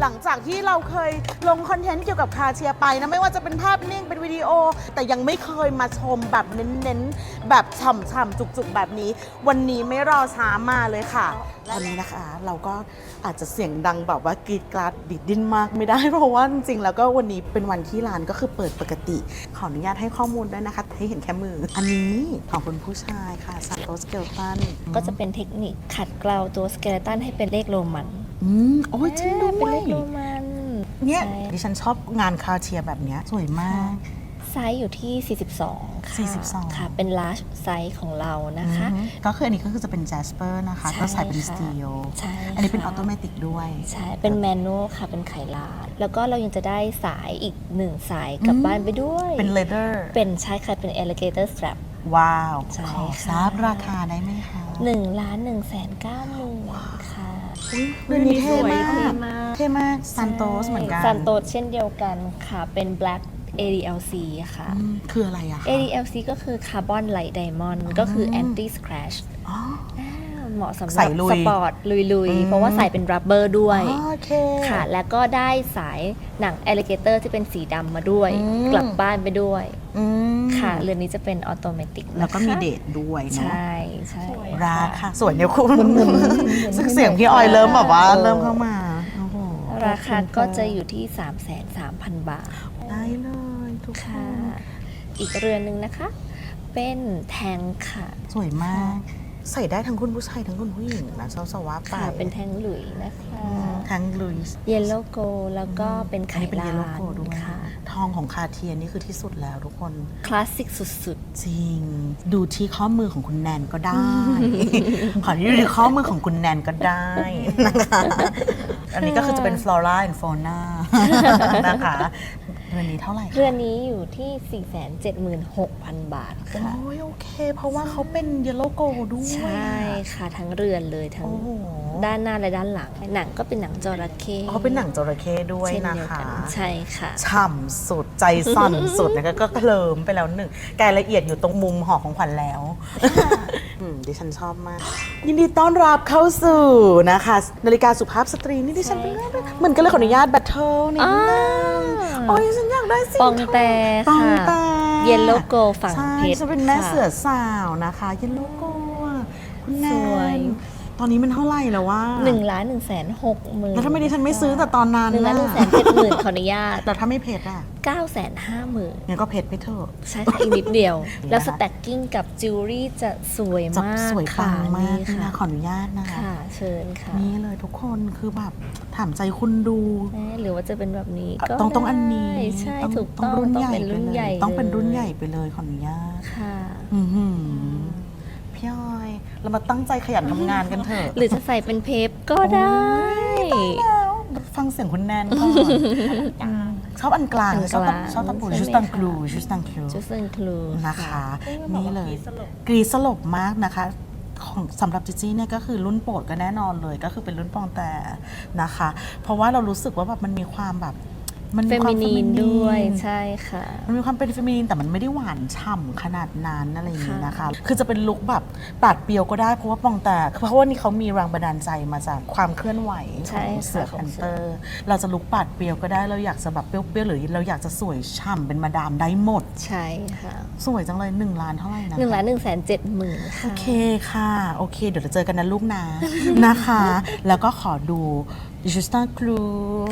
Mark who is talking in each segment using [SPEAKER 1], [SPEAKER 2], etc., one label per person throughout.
[SPEAKER 1] หลังจากที่เราเคยลงคอนเทนต์เกี่ยวกับคาเชียไปนะไม่ว่าจะเป็นภาพนิ่งเป็นวิดีโอ แต่ยังไม่เคยมาชมแบบเน้นๆ แบบฉ่ำๆจุกๆ แบบนี้ วันนี้ไม่รอช้ามาเลยค่ะวันนี้นะคะเราก็อาจจะเสียงดังแบบว่ากรีดกราดดิดดิ้นมากไม่ได้ เพราะว่าจริงๆแล้วก็วันนี้เป็นวันที่ร้านก็คือเปิดปกติ ขออนุญาตให้ข้อมูลด้วยนะคะ ให้เห็นแค่มือ อันนี้ของคุณผู้ชายค่ะซานโตสเกลตัน
[SPEAKER 2] ก็จะเป็นเทคนิคขัดเกลาตัวสเกเลตันให้เป็นเลขโรมัน
[SPEAKER 1] อืมโอ้ยจริงด้
[SPEAKER 2] เป็น
[SPEAKER 1] ว
[SPEAKER 2] เลยขโรมัน
[SPEAKER 1] เนี่ย
[SPEAKER 2] ใช่
[SPEAKER 1] ดิฉันชอบงานคาเทียแบบเนี้ยสวยมาก
[SPEAKER 2] ไซส์อยู่ที่ 42 ค่ะ
[SPEAKER 1] 42
[SPEAKER 2] ค่ะ เป็น large ไซส์ของเรานะคะ
[SPEAKER 1] อืมก็คืออันนี้ก็คือจะเป็น jasper นะคะ
[SPEAKER 2] ใช่
[SPEAKER 1] ก็ใส่เป็น
[SPEAKER 2] ค่ะ
[SPEAKER 1] สตีล
[SPEAKER 2] ใช่
[SPEAKER 1] อันนี้เป็นอ
[SPEAKER 2] ค่ะ
[SPEAKER 1] อโตเมติกด้วย
[SPEAKER 2] ใช่ เป็นแมนนวลค่ะ เป็นไขลาดแล้วก็เรายังจะได้สายอีกหนึ่งสายกลับ
[SPEAKER 1] อืม
[SPEAKER 2] บ้านไปด้วย
[SPEAKER 1] เป็น leather
[SPEAKER 2] เป็นใช่ค่ะ เป็น alligator strap
[SPEAKER 1] ว้าว
[SPEAKER 2] ใช่
[SPEAKER 1] ขอ
[SPEAKER 2] ค่ะ
[SPEAKER 1] ทราบราคาได้ไหมคะ
[SPEAKER 2] 1ล้าน1แสน9หมื่นค่ะ
[SPEAKER 1] อุ๊ย เรือนนี้เท่มาก
[SPEAKER 2] เท่มาก
[SPEAKER 1] เท่มากซันโตสเหมือนกัน
[SPEAKER 2] ซันโตสเช่นเดียวกันค่ะ เป็น black ADLC ค่ะ
[SPEAKER 1] อืมคืออะไรอะคะ
[SPEAKER 2] ADLC ก็คือ Carbon Light Diamond ก็คือ anti scratch
[SPEAKER 1] อ๋อ
[SPEAKER 2] อ่า เหมาะสำห
[SPEAKER 1] ใส่
[SPEAKER 2] รับ
[SPEAKER 1] ลุย
[SPEAKER 2] สปอร์ตลุย
[SPEAKER 1] อืม
[SPEAKER 2] ๆ เพราะว่าใส่เป็น rubber ด้วย
[SPEAKER 1] โอเค
[SPEAKER 2] ค่ะ แล้วก็ได้สายหนัง alligator ที่เป็นสีดำมาด้วย
[SPEAKER 1] อืม
[SPEAKER 2] กลับบ้านไปด้วย
[SPEAKER 1] อืม
[SPEAKER 2] ค่ะ เรือนนี้จะเป็นออโตเมติก
[SPEAKER 1] แล้วก็มีเดทด้วย
[SPEAKER 2] ใช
[SPEAKER 1] เนาะ่
[SPEAKER 2] ใช่
[SPEAKER 1] ราคาสวยเนี่ยคุณซึ่งเสียงพี่ออยเริ่มแบบว่า
[SPEAKER 2] เออ
[SPEAKER 1] เริ่มเข้ามาโอ้โห
[SPEAKER 2] ราคาก็จะอยู่ที่ 3,300,000 บาท
[SPEAKER 1] ได้เลยทุกค
[SPEAKER 2] ค่ะ
[SPEAKER 1] น
[SPEAKER 2] อีกเรือนหนึ่งนะคะ เป็นแทงค่ะ
[SPEAKER 1] สวยมาก ใส่ได้ทั้งคุณผู้ชายทั้งคุณผู้หญิงนะเจ้าสวาไป
[SPEAKER 2] ค่ะเป็นแทงหลุยนะคะ
[SPEAKER 1] อืมทั้งลุยส์
[SPEAKER 2] เยลโลโกแล้วก็เป็น
[SPEAKER 1] อัน
[SPEAKER 2] ไข่
[SPEAKER 1] นี้เป็น
[SPEAKER 2] ลา
[SPEAKER 1] เยลโลโกด้วย
[SPEAKER 2] ค่ะ
[SPEAKER 1] ทองของคาเทียนี่คือที่สุดแล้วทุกคน
[SPEAKER 2] คลาสสิกสุด
[SPEAKER 1] จริง ดูที่ข้อมือของคุณแนนก็ได้ ขอที่ดูที่ข้อมือของคุณแนนก็ได้นะคะอันนี้ก็คือจะเป็น flora and fauna นะคะเรือนนี้เท่าไหร่
[SPEAKER 2] ๆ
[SPEAKER 1] คะ
[SPEAKER 2] เรือนนี้อยู่ที่ 476,000 บาทค่ะ
[SPEAKER 1] โอ้ยโอเค เพราะว่าเขาเป็นเยลโลโกด้วย
[SPEAKER 2] ใช่ค่ะ ทั้งเรือนเลยทั้ง
[SPEAKER 1] โอ้โห
[SPEAKER 2] ด้านหน้าและด้านหลัง หนังก็เป็นหนังจระเข้
[SPEAKER 1] เขาเป็นหนังจระเข้ด้วย
[SPEAKER 2] เช่น
[SPEAKER 1] นะ
[SPEAKER 2] เดียว
[SPEAKER 1] คะ
[SPEAKER 2] กันใช่ค่ะ
[SPEAKER 1] ฉ่ำสุดใจสั่นสุดนะคะก็เคลิมไปแล้วหนึ่งรายละเอียดอยู่ตรงมุมห่อของขวัญแล้ว อืมดิฉันชอบมาก ยินดีต้อนรับเข้าสู่นะคะ นาฬิกาสุภาพสตรีนี่ดิฉัน
[SPEAKER 2] ใช่ค่ะ
[SPEAKER 1] เหมือนกันเลยขออนุญาตแบทเทิลนิด
[SPEAKER 2] อ่า
[SPEAKER 1] นึงโอ้ยฉันอยากได้สี
[SPEAKER 2] ปองแต่
[SPEAKER 1] ปอง
[SPEAKER 2] ค่ะ
[SPEAKER 1] แต่
[SPEAKER 2] เยลโลโกฝั่ง
[SPEAKER 1] ใช่
[SPEAKER 2] เพชร
[SPEAKER 1] จะเป็นแม่
[SPEAKER 2] ค่ะ
[SPEAKER 1] เสือสาวนะคะ เยลโลโกอะคุณแน
[SPEAKER 2] สวย
[SPEAKER 1] น ตอนนี้มันเท่าไหร่แล้วว่า
[SPEAKER 2] หนึ่งล้านหนึ่งแสนหกหมื่น
[SPEAKER 1] แล้วทำไมดิฉันไม่ซื้อแต่ตอนนั้น
[SPEAKER 2] หนึ่งล้านหนึ่งแสน
[SPEAKER 1] น่ะ
[SPEAKER 2] เจ็ดหมื่นขออนุญาต
[SPEAKER 1] แต่ถ้าไม่เพชรอะ
[SPEAKER 2] เก้าแสนห้าหมื่น
[SPEAKER 1] งั้นก็เพชรไปเถอะ
[SPEAKER 2] ใช่ค่ะอีกนิดเดียว
[SPEAKER 1] ดี
[SPEAKER 2] แล้ว
[SPEAKER 1] นะคะ
[SPEAKER 2] สแต็กกิ้งกับจิวเวลรี่จะสวย
[SPEAKER 1] จะ
[SPEAKER 2] มาก
[SPEAKER 1] สวย
[SPEAKER 2] ค่ะ
[SPEAKER 1] ปังมาก
[SPEAKER 2] นี่
[SPEAKER 1] นี่
[SPEAKER 2] ค่ะ
[SPEAKER 1] นะขออนุญาตนะคะ
[SPEAKER 2] ค่ะเชิญค่ะ
[SPEAKER 1] นี่เลยทุกคนคือแบบถามใจคุณดู
[SPEAKER 2] แม่หรือว่าจะเป็นแบบนี้ก็
[SPEAKER 1] ต้องต้อง
[SPEAKER 2] ได้
[SPEAKER 1] อันนี้
[SPEAKER 2] ใช่
[SPEAKER 1] ต้อง
[SPEAKER 2] ถูก
[SPEAKER 1] ต้
[SPEAKER 2] ต้
[SPEAKER 1] อ
[SPEAKER 2] องง
[SPEAKER 1] รุ่น
[SPEAKER 2] ต้อง
[SPEAKER 1] ใหญ่
[SPEAKER 2] เป็น
[SPEAKER 1] ไป
[SPEAKER 2] รุ่น
[SPEAKER 1] เล
[SPEAKER 2] ใหญ่
[SPEAKER 1] ยต้องเป็นรุ่น
[SPEAKER 2] ลย
[SPEAKER 1] ใหญ่ไปเลยขออนุญาต
[SPEAKER 2] ค่ะ
[SPEAKER 1] อือหือพี่อ้อย เรามาตั้งใจขยันทำงานกันเถอะ
[SPEAKER 2] หรือจะใส่เป็นเพปก็ได้
[SPEAKER 1] แล้วฟังเสียงคุณแนนก่อนอืมชอบอันกลาง
[SPEAKER 2] อัน
[SPEAKER 1] ชอบ
[SPEAKER 2] กลาง
[SPEAKER 1] ชอบตะปู
[SPEAKER 2] ใช่ไหม
[SPEAKER 1] ชุสตัง
[SPEAKER 2] คะ
[SPEAKER 1] กลูชุสตังคลู
[SPEAKER 2] จุสเซนคลู
[SPEAKER 1] นะคะนี่เลย กรีดสลบมากนะคะ ของสำหรับจิจี้เนี่ยก็คือรุ่นโปรดก็แน่นอนเลย ก็คือเป็นรุ่นปองแต่นะคะ เพราะว่าเรารู้สึกว่าแบบมันมีความแบบ มัน
[SPEAKER 2] เฟ
[SPEAKER 1] มีความ
[SPEAKER 2] มินีนด้วย
[SPEAKER 1] feminine
[SPEAKER 2] ใช่ค่ะ
[SPEAKER 1] มันมีความเป็นเฟมินีนแต่มันไม่ได้หวานฉ่ำขนาดนั้นอะไรอย่างนี้
[SPEAKER 2] ค่ะ
[SPEAKER 1] นะคะ คือจะเป็นลุคแบบปาดเปรียวก็ได้เพราะว่าปองแต่เพราะว่านี่เขามีแรงบันดาลใจมาจากความเคลื่อนไหว
[SPEAKER 2] ใช่
[SPEAKER 1] ของ
[SPEAKER 2] ค่ะ
[SPEAKER 1] เสือ
[SPEAKER 2] ขอ
[SPEAKER 1] แพ
[SPEAKER 2] ง
[SPEAKER 1] น
[SPEAKER 2] เสื
[SPEAKER 1] เต
[SPEAKER 2] อ
[SPEAKER 1] อร์ เราจะลุคปาดเปรียวก็ได้เราอยากจะแบบเปรี้ยวๆหรือเราอยากจะสวยฉ่ำเป็นมาดามได้หมด
[SPEAKER 2] ใช่ค่ะ
[SPEAKER 1] สวยจังเลยหนึ่งล้านเท่าไหร่นะ
[SPEAKER 2] หนึ่งล้านหนึ่งแสนเจ็ดหมื่น
[SPEAKER 1] โอ
[SPEAKER 2] ค่ะ
[SPEAKER 1] เคค่ะโอเค เดี๋ยวเราเจอกันนะลูกนะนะคะ แล้วก็ขอดู Justin c l u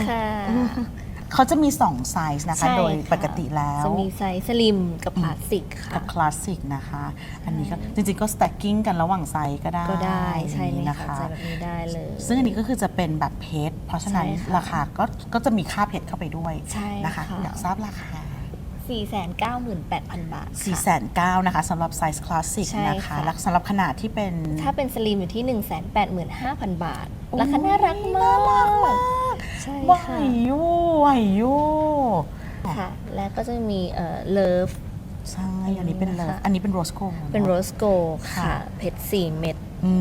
[SPEAKER 2] ค่ะ
[SPEAKER 1] เขาจะมี2ไซส์นะคะ
[SPEAKER 2] ใช่
[SPEAKER 1] โดย
[SPEAKER 2] ค่ะ
[SPEAKER 1] ปกติแล้ว
[SPEAKER 2] จะมีไซส์สลิมกับพลาสติกค่ะ
[SPEAKER 1] กับคลาสสิกนะคะ อันนี้ก็จริงๆก็ stacking กันระหว่างไซส์ก็ได้
[SPEAKER 2] ก็ได้ใช่เลย
[SPEAKER 1] นะ
[SPEAKER 2] ค่ะ
[SPEAKER 1] คะ
[SPEAKER 2] ใส่แบบนี้ได้เลย
[SPEAKER 1] ซึ่งอันนี้ก็คือจะเป็นแบบเพชรเพราะฉะนั้น
[SPEAKER 2] ใช่ค่ะ
[SPEAKER 1] ราคาก็ก็จะมีค่าเพชรเข้าไปด้วย
[SPEAKER 2] ใช่
[SPEAKER 1] นะคะ
[SPEAKER 2] ค่ะ
[SPEAKER 1] อยากทราบราคา
[SPEAKER 2] 498,000 บาท
[SPEAKER 1] 4 9
[SPEAKER 2] ค่ะ
[SPEAKER 1] 0 0 0นะคะสำหรับไซส์คลาสสิก
[SPEAKER 2] ใช่
[SPEAKER 1] นะคะ
[SPEAKER 2] ค่ะ
[SPEAKER 1] และสำหรับขนาดที่เป็น
[SPEAKER 2] ถ้าเป็นสลิมอยู่ที่ 185,000 บาท
[SPEAKER 1] โอ้ย
[SPEAKER 2] ราคาน่ารักมาก ใช่
[SPEAKER 1] ไหว
[SPEAKER 2] ค่ะ
[SPEAKER 1] อยู่ไหวอยู่
[SPEAKER 2] ค่ะ และก็จะมีเอ่อเลิฟ
[SPEAKER 1] ใช่อันนี้เป็นเลิฟ
[SPEAKER 2] ค่ะ
[SPEAKER 1] อันนี้เป็นโรสโก
[SPEAKER 2] เป็นโรสโกค่ะ
[SPEAKER 1] ค่ะ
[SPEAKER 2] เพชร4เม็ด
[SPEAKER 1] อื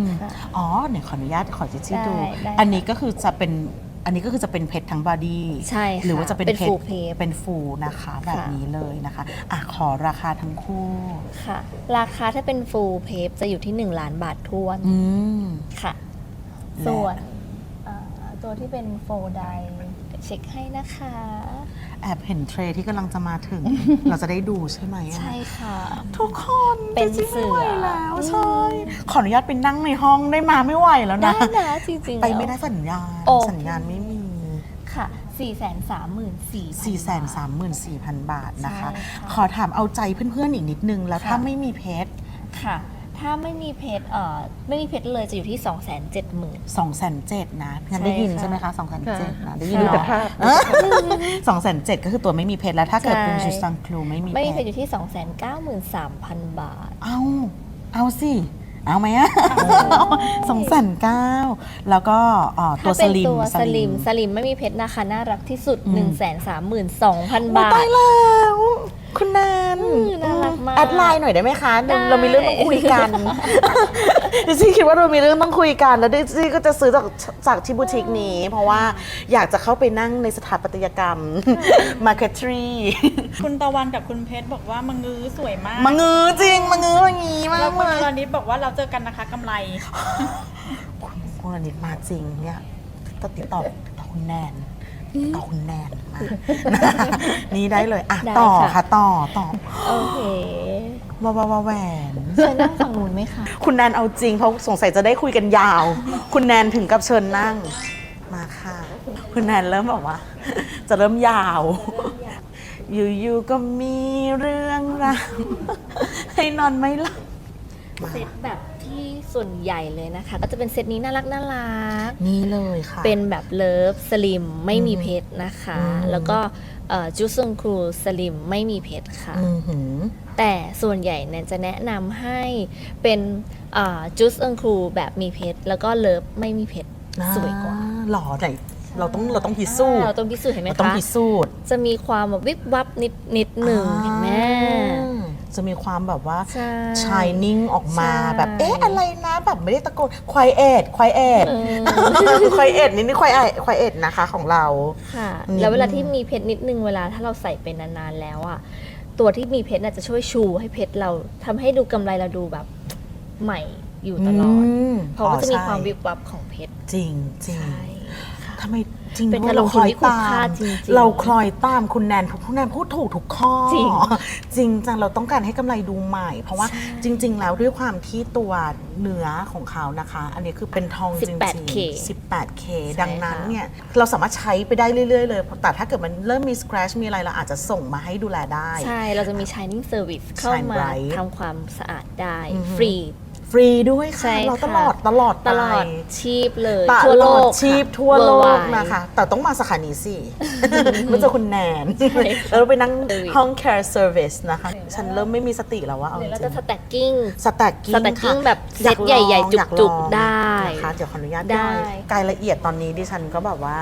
[SPEAKER 1] ม
[SPEAKER 2] ค่ะ
[SPEAKER 1] อ๋อเนี่ยขออนุญาตขอจิจี้ดู
[SPEAKER 2] ได้ได้
[SPEAKER 1] อันนี้ก็คือจะเป็น อันนี้ก็คือจะเป็นเพชรทั้งบอดี้
[SPEAKER 2] ใช่ค่ะ
[SPEAKER 1] หรือว่าจะเป็น
[SPEAKER 2] เป็น
[SPEAKER 1] เพช
[SPEAKER 2] full
[SPEAKER 1] ร
[SPEAKER 2] เพชร
[SPEAKER 1] เป็นฟูนะคะ แบบนี้เลยนะคะอะขอราคาทั้งคู่
[SPEAKER 2] ค่ะ ราคาถ้าเป็นฟูลเพปจะอยู่ที่ 1 ล้านบาททวน
[SPEAKER 1] อืม
[SPEAKER 2] ค่ะ
[SPEAKER 1] และ
[SPEAKER 2] ส่วนตัวที่เป็นโฟไดเช็คให้นะคะ
[SPEAKER 1] แอบเห็นเทรที่กำลังจะมาถึง เราจะได้ดูใช่ไหมอะ
[SPEAKER 2] ใช่ค่ะ
[SPEAKER 1] ทุกคน
[SPEAKER 2] เป็น
[SPEAKER 1] จริงๆไม่ไหว
[SPEAKER 2] เสือ
[SPEAKER 1] แล้ว
[SPEAKER 2] อืม
[SPEAKER 1] ใช่ขออนุญาตไปนั่งในห้องได้มาไม่ไหวแล้ว
[SPEAKER 2] ได้
[SPEAKER 1] นะ
[SPEAKER 2] นะจริงๆ
[SPEAKER 1] ไป
[SPEAKER 2] แล้ว
[SPEAKER 1] ไม่ได้สัญญาณ
[SPEAKER 2] โอเค
[SPEAKER 1] สัญญาณไม่มี
[SPEAKER 2] ค่ะ 4 3 4 4 0 0 0
[SPEAKER 1] 434,000 บาทนะคะ
[SPEAKER 2] ใช่ค่ะ
[SPEAKER 1] ขอถามเอาใจเพื่อนๆอีกนิดนึง แล้วถ้า
[SPEAKER 2] ค่ะ
[SPEAKER 1] ไม่มีเพชร
[SPEAKER 2] ค่ะ ถ้าไม่มีเพชรเอ่อไม่มีเพชรเลยจะอยู่ที่ 2 7 0 0 0 0
[SPEAKER 1] 2 7 0 0 0นะพี่นัน
[SPEAKER 2] ใช่
[SPEAKER 1] ได้ยิน
[SPEAKER 2] ค่ะ
[SPEAKER 1] ใช่ไหมคะ2 7 0 0 0
[SPEAKER 2] ค่ะ
[SPEAKER 1] นะได้ยิน
[SPEAKER 2] ดู
[SPEAKER 1] เหร
[SPEAKER 2] แต่
[SPEAKER 1] อ
[SPEAKER 2] ภาพ
[SPEAKER 1] สองแสนเจ็ดก็คือตัวไม่มีเพชรแล้วถ้าเกิด
[SPEAKER 2] ใช่
[SPEAKER 1] เป็นชุดซังคลูไม่มี
[SPEAKER 2] ไม่มีเพ
[SPEAKER 1] เพ
[SPEAKER 2] ชร
[SPEAKER 1] ชร
[SPEAKER 2] อยู่ที่ 293,000 บาท
[SPEAKER 1] เอาเอาสิ เอาไหมอะสองแสนเก้าแล้วก็อ่อตั
[SPEAKER 2] ถ้าว
[SPEAKER 1] ส
[SPEAKER 2] เป็น
[SPEAKER 1] ลิม
[SPEAKER 2] ตัวสลิมสลิมไม่มีเพชรนะคะน่ารักที่สุด
[SPEAKER 1] อืม
[SPEAKER 2] 132,000 บาท
[SPEAKER 1] ตายแล้ว คุณแนน
[SPEAKER 2] อืมน่ารักมาก
[SPEAKER 1] แอดไลน์หน่อยได้ไหมคะ
[SPEAKER 2] ได้
[SPEAKER 1] เรามีเรื่องต้องคุยกันดิซี่คิดว่าเรามีเรื่องต้องคุยกัน แล้วดิซี่ก็จะซื้อจากจากที่บูติกนี้ เพราะว่าอยากจะเข้าไปนั่งในสถาปัตยกรรมมาร์เก็ตทรี
[SPEAKER 3] คุณตะวันกับคุณเพชรบอกว่ามังงื้อสวยมาก
[SPEAKER 1] มางื้อจริงมางื้อมางี้มา
[SPEAKER 3] แล้
[SPEAKER 1] ก
[SPEAKER 3] วคุณ
[SPEAKER 1] เลย
[SPEAKER 3] ตอนนี้บอกว่าเราเจอกันนะคะกำไร
[SPEAKER 1] คุณอนิดมาจริงเนี่ยต้องติดต่อต่อคุณแนน ต่อคุณแนนมา นี่ได้เลยอะ
[SPEAKER 2] ได้
[SPEAKER 1] ต่อ
[SPEAKER 2] ค่ะ
[SPEAKER 1] ค่ะต่อต่อ
[SPEAKER 2] โอเค
[SPEAKER 1] วาวาวาแหวน
[SPEAKER 2] เชิญนั่งฝั่งนู้นไหมคะ
[SPEAKER 1] คุณแนนเอาจริงเพราะสงสัยจะได้คุยกันยาว คุณแนนถึงกับเชิญนั่งมาค่ะ คุณแนนเริ่มบอกว่า จะเริ่มยาว อยู่ๆก็มีเรื่องราวให้นอนไม่หลับมา
[SPEAKER 2] เซตแบบที่ ส่วนใหญ่เลยนะคะ ก็จะเป็นเซตนี้น่ารักน่ารัก
[SPEAKER 1] นี่เลยค่ะ
[SPEAKER 2] เป็นแบบเลิฟสลิมไม่มีเพชรนะคะ
[SPEAKER 1] อืม
[SPEAKER 2] แล้วก็จูซงครูสลิมไม่มีเพชรค่ะ
[SPEAKER 1] อือหือ
[SPEAKER 2] แต่ส่วนใหญ่เนี่ยจะแนะนำให้เป็นจูซงครูแบบมีเพชรแล้วก็เลิฟไม่มีเพชรสวยกว่า
[SPEAKER 1] อ่หล่อไหนเราต้องเราต้องพิสูจน์
[SPEAKER 2] เราต้องพิสูจน์เห็นไหม
[SPEAKER 1] เราต้อง
[SPEAKER 2] คะ
[SPEAKER 1] พิสูจน์
[SPEAKER 2] จะมีความแบบวิบวับนิดนิดหนึ่งเห็นไหม
[SPEAKER 1] อ่า จะมีความแบบว่า
[SPEAKER 2] ใช่
[SPEAKER 1] shining ออกมา
[SPEAKER 2] ใช่
[SPEAKER 1] แบบ เอ๊ะ อะไรนะ แบบไม่ได้ตะโกน quiet quiet quiet นี่นี่ quiet quiet นะคะของเรา
[SPEAKER 2] ค่ะ
[SPEAKER 1] นิด
[SPEAKER 2] แล้วเวลา
[SPEAKER 1] นึง
[SPEAKER 2] ที่มีเพชรนิดนึงเวลาถ้าเราใส่ไปนานๆแล้วอะตัวที่มีเพชรน่ะจะช่วยชูให้เพชรเราทำให้ดูกำไรเราดูแบบใหม่อยู่ตลอด
[SPEAKER 1] ม
[SPEAKER 2] เพราะว่าจะมี
[SPEAKER 1] อ๋อใช่
[SPEAKER 2] ความวิบวับของเพชร
[SPEAKER 1] จริงจริง
[SPEAKER 2] ใช่ค่ะ
[SPEAKER 1] ทำไม จริง
[SPEAKER 2] เป็น
[SPEAKER 1] ด้วย
[SPEAKER 2] การลงทุนที่คุ้มค่าจริงๆ
[SPEAKER 1] เราคลอยตามคุณแนนคุณแนนพูดถูกทุกข้อ
[SPEAKER 2] จริง
[SPEAKER 1] จริงจังเราต้องการให้กำไรดูใหม่ เพราะว่าจริง ๆ แล้วด้วยความที่ตัวเนื้อของเขานะคะ อันนี้คือเป็นทองจริง
[SPEAKER 2] 18K
[SPEAKER 1] ๆ 18K
[SPEAKER 2] ใช่
[SPEAKER 1] ดังนั้น
[SPEAKER 2] ค่ะ
[SPEAKER 1] เนี่ยเราสามารถใช้ไปได้เรื่อย ๆ เลย แต่ถ้าเกิดมันเริ่มมี scratch มีอะไรเราอาจจะส่งมาให้ดูแลได้
[SPEAKER 2] ใช่ เราจะมี Shining Service เข้า
[SPEAKER 1] Shine
[SPEAKER 2] มา
[SPEAKER 1] Bright
[SPEAKER 2] ทำความสะอาดได้
[SPEAKER 1] อือฮึ
[SPEAKER 2] ฟรี
[SPEAKER 1] ฟรีด้วย
[SPEAKER 2] ใช่
[SPEAKER 1] ค่ะเรา
[SPEAKER 2] ค่ะ
[SPEAKER 1] ตลอดตลอด
[SPEAKER 2] ตลอด
[SPEAKER 1] ไป
[SPEAKER 2] ชีพเลย
[SPEAKER 1] ต
[SPEAKER 2] ทั่ว
[SPEAKER 1] ล
[SPEAKER 2] โล
[SPEAKER 1] อด
[SPEAKER 2] ก
[SPEAKER 1] ชีพ
[SPEAKER 2] ค่ะ
[SPEAKER 1] ทั่วโลก
[SPEAKER 2] Worldwide
[SPEAKER 1] นะคะ แต่ต้องมาสาขานี้สิไม่เจอคุณแนน
[SPEAKER 2] ใช่ค่ะ
[SPEAKER 1] แล้วเราไปนั่ง
[SPEAKER 2] Service
[SPEAKER 1] ห้อง care service นะคะ ฉันเริ่มไม่มีสติแล้วว่าเอาจ
[SPEAKER 2] เดี๋ยวเรา
[SPEAKER 1] ริ
[SPEAKER 2] จะ
[SPEAKER 1] ง
[SPEAKER 2] สแต็กกิ้ง
[SPEAKER 1] สแต็กกิ้ง
[SPEAKER 2] stacking
[SPEAKER 1] ค่ะ
[SPEAKER 2] แบบเซต
[SPEAKER 1] อยากลอง
[SPEAKER 2] ใหญ่ๆ
[SPEAKER 1] อยา
[SPEAKER 2] จุกๆ
[SPEAKER 1] ลอง
[SPEAKER 2] ได้
[SPEAKER 1] นะคะเดี๋ยวขออนุญาต
[SPEAKER 2] ได้
[SPEAKER 1] ย่อยรายละเอียดตอนนี้ดิฉันก็แบบว่า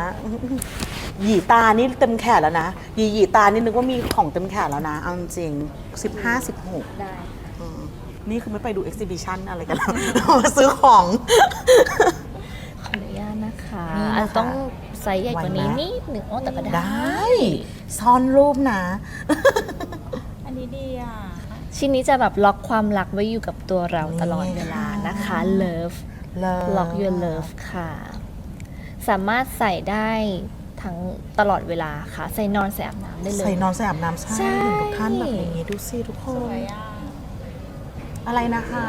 [SPEAKER 1] หยีตานี่เต็มแขนแล้วนะหยีหยีตานี่นึกว่ามีของเต็มแขนแล้วนะเอาจริง15 16
[SPEAKER 2] ได้
[SPEAKER 1] อืม นี่คือไม่ไปดู exhibition อะไรกันแล้วมาซื้อของ
[SPEAKER 2] ขออนุญาตนะคะ
[SPEAKER 1] นี่นะคะ
[SPEAKER 2] อาจจะต้องไซส์ใหญ่กว่านี้
[SPEAKER 1] ไหวไหม
[SPEAKER 2] นิดหนึ่งโอ้แต่ก็ได้
[SPEAKER 1] ได้ซ่อนรูปนะ
[SPEAKER 3] อันนี้ดีอะ
[SPEAKER 2] ชิ้นนี้จะแบบล็อกความรักไว้อยู่กับตัวเราตลอดเวลานะคะ love
[SPEAKER 1] เลิฟ
[SPEAKER 2] lock your love ค่ะ สามารถใส่ได้ทั้งตลอดเวลาค่ะ ใส่นอนใส่อาบน้ำได้เลย
[SPEAKER 1] ใส่นอนใส่อาบน้ำใช่
[SPEAKER 2] ใช่
[SPEAKER 1] เห็นทุกท่านแบบอย่างนี้ดูสิทุกค
[SPEAKER 3] ส
[SPEAKER 1] น
[SPEAKER 3] วยอะ
[SPEAKER 1] อะไรนะคะ